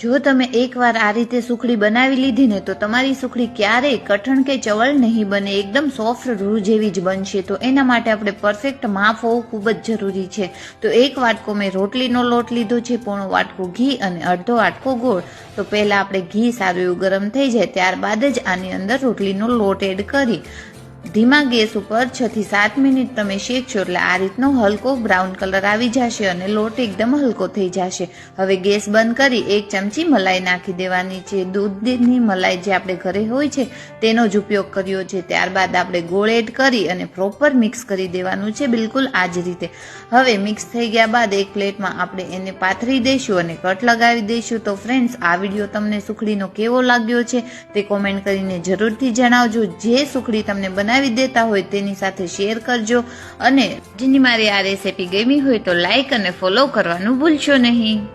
જો તમે એકવાર આ રીતે સુખડી બનાવી લીધી ને, તો તમારી સુખડી ક્યારેય કઠણ કે ચવળ નહીં બને, એકદમ સોફ્ટ રૂ જેવી જ બનશે. તો એના માટે આપણે પરફેક્ટ માપ હોવું ખૂબ જ જરૂરી છે. તો એક વાટકો મેં રોટલીનો લોટ લીધો છે, પોણો વાટકો ઘી અને અડધો વાટકો ગોળ. તો પહેલાં આપણે ઘી સારું એવું ગરમ થઈ જાય, ત્યારબાદ જ આની અંદર રોટલીનો લોટ એડ કરી ધીમા ગેસ ઉપર છ થી સાત મિનિટ તમે શેકશો એટલે આ રીતનો હલકો બ્રાઉન કલર આવી જશે અને લોટ એકદમ હલકો થઈ જશે. હવે ગેસ બંધ કરી એક ચમચી મલાઈ નાખી દેવાની છે. દૂધની મલાઈ જે આપણે ઘરે હોય છે, તેનો જ ઉપયોગ કર્યો છે. ત્યારબાદ આપણે ગોળ એડ કરી અને પ્રોપર મિક્સ કરી દેવાનું છે બિલકુલ આ જ રીતે. હવે મિક્સ થઈ ગયા બાદ એક પ્લેટમાં આપણે એને પાથરી દઈશું અને કટ લગાવી દઈશું. તો ફ્રેન્ડ્સ, આ વીડિયો તમને સુખડીનો કેવો લાગ્યો છે તે કોમેન્ટ કરીને જરૂરથી જણાવજો. જે સુખડી તમને બનાવી દેતા હોય તેની સાથે શેર કરજો અને જેની મારી આ રેસીપી ગમી હોય તો લાઈક અને ફોલો કરવાનું ભૂલશો નહીં.